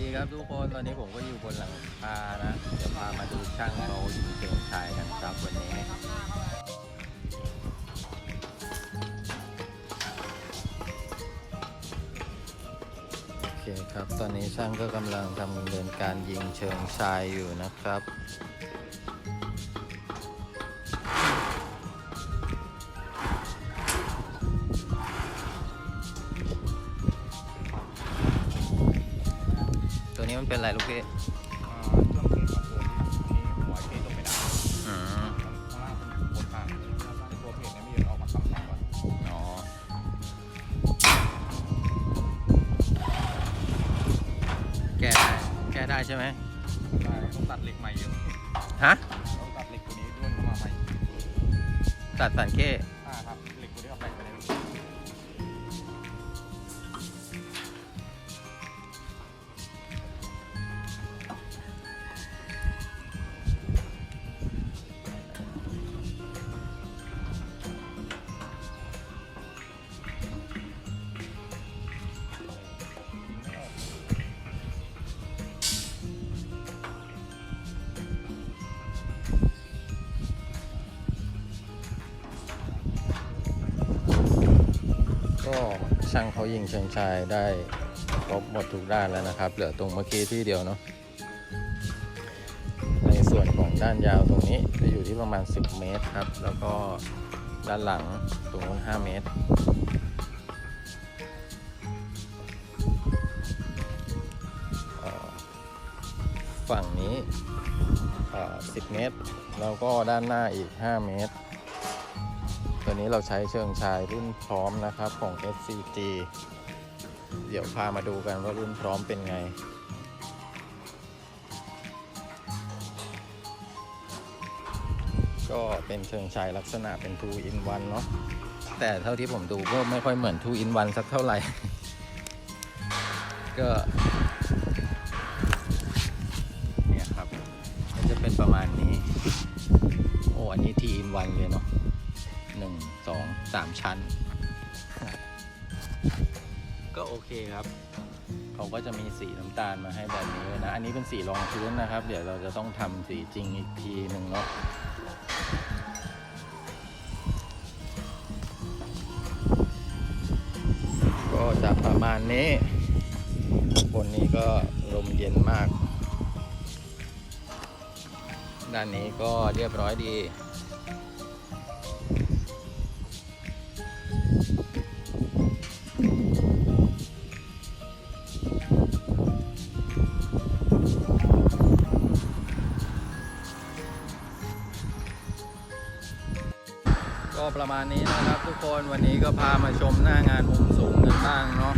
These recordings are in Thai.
ดีครับทุกคนตอนนี้ผมก็อยู่บนหลังคานะเดี๋ยวพามาดูช่างเขายิงเชิงชายกันครับวันนี้โอเคครับตอนนี้ช่างก็กำลังทำดำเนินการยิงเชิงชายอยู่นะครับ นี้มันเป็นอะไรลูกพี่อ่าช่วงเขตคอนโทรลที่นี้หัวเขตลงไม่ได้อืมข้างล่างเป็นบนทางในตัวเพจเนี่ยไม่ยอมออกมาคำสั่งว่าอ๋อแก้ได้แก้ได้ใช่ไหมได้ต้องตัดเหล็กใหม่เยอะฮะต้องตัดเหล็กตัวนี้ด้วยมาใหม่ตัดสันเก้อ่าค ช่างเขายิงเชิงชายได้ครบหมดทุกด้านแล้วนะครับ เหลือตรงเมื่อกี้ที่เดียวเนาะในส่วนของด้านยาวตรงนี้จะอยู่ที่ประมาณ 10 เมตรครับ แล้วก็ด้านหลังตรงนู้น5เมตร ฝั่งนี้ 10 เมตร แล้วก็ด้านหน้าอีก 5 เมตร ตัวนี้เราใช้เชิงชายรุ่นพร้อมนะครับของ SCG เดี๋ยวพามาดูกันว่ารุ่นพร้อมเป็นไง ก็เป็นเชิงชายลักษณะเป็น2 in 1เนาะแต่เท่าที่ผมดูก็ไม่ค่อยเหมือน2 in 1สักเท่าไหร่ ก็เนี่ยครับ มันจะเป็นประมาณนี้ โอ้อันนี้ T in 1เลยเนาะ หนึ่งสองสามชั้น ก็โอเคครับ เขาก็จะมีสีน้ำตาลมาให้แบบนี้นะ อันนี้เป็นสีรองพื้นนะครับ เดี๋ยวเราจะต้องทำสีจริงอีกทีหนึ่งเนาะก็จะประมาณนี้บนนี้ก็ลมเย็นมาก ด้านนี้ก็เรียบร้อยดี ประมาณนี้นะครับ ทุกคนวันนี้ก็พามาชมหน้างานมุมสูงกันบ้างเนาะ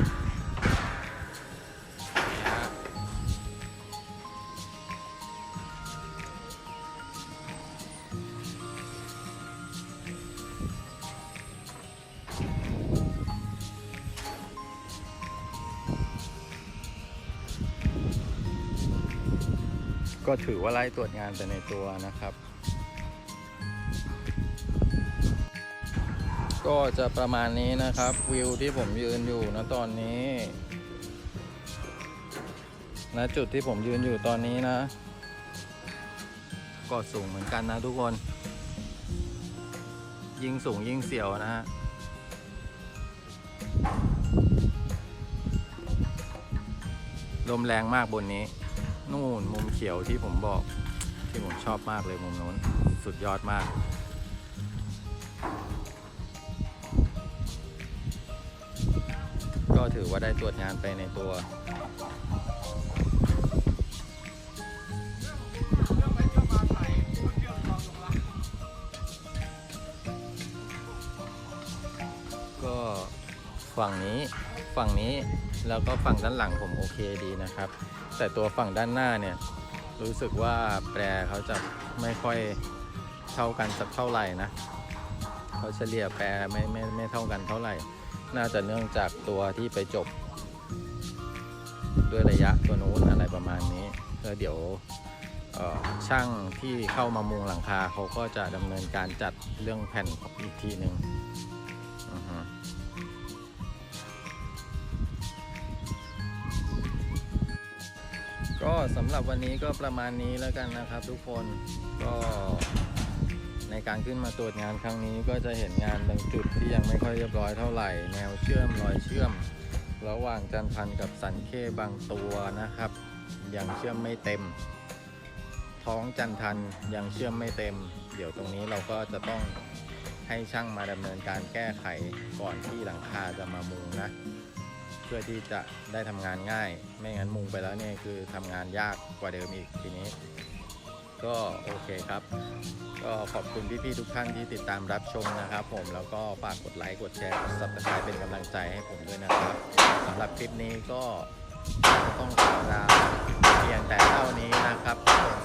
ก็ถือว่าไล่ตรวจงานไปในตัวนะครับ ก็จะประมาณนี้นะครับ วิวที่ผมยืนอยู่นะตอนนี้ณจุดที่ผมยืนอยู่ตอนนี้นะ ก็สูงเหมือนกันนะทุกคน ยิงสูงยิงเสียวนะฮะลมแรงมากบนนี้ นู่นมุมเขียวที่ผมบอก ที่ผมชอบมากเลยมุมนู้น สุดยอดมาก ถือว่าได้ตรวจงานไปในตัว ก็ฝั่งนี้ฝั่งนี้แล้วก็ฝั่งด้านหลังผมโอเคดีนะครับ แต่ตัวฝั่งด้านหน้าเนี่ยรู้สึกว่าแปรเขาจะไม่ค่อยเท่ากันสักเท่าไหร่นะเขาเฉลี่ยแปรไม่ไม่ไม่เท่ากันเท่าไหร่ น่าจะเนื่องจากตัวที่ไปจบ ด้วยระยะตัวนู้นอะไรประมาณนี้แล้วเดี๋ยวช่างที่เข้ามามุงหลังคาเขาก็จะดำเนินการจัดเรื่องแผ่นอีกทีหนึ่งก็สำหรับวันนี้ก็ประมาณนี้แล้วกันนะครับทุกคนก็ ในการขึ้นมาตรวจงานครั้งนี้ก็จะเห็นงานบางจุดที่ยังไม่ค่อยเรียบร้อยเท่าไหร่ แนวเชื่อมรอยเชื่อม ระหว่างจันพันกับสันเคบางตัวนะครับ ยังเชื่อมไม่เต็ม ท้องจันทันยังเชื่อมไม่เต็ม เดี๋ยวตรงนี้เราก็จะต้องให้ช่างมาดำเนินการแก้ไขก่อนที่หลังคาจะมามุงนะ เพื่อที่จะได้ทำงานง่าย ไม่งั้นมุงไปแล้วเนี่ยคือทำงานยากกว่าเดิมอีกทีนี้ ก็โอเคครับ ก็ขอบคุณพี่ๆทุกท่านที่ติดตามรับชมนะครับ ผมแล้วก็ฝากกดไลค์กดแชร์กดซับสไครป์เป็นกำลังใจให้ผมด้วยนะครับสำหรับคลิปนี้ก็ต้องขอลาเพียงแต่เท่านี้นะครับ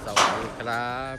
สวัสดีครับ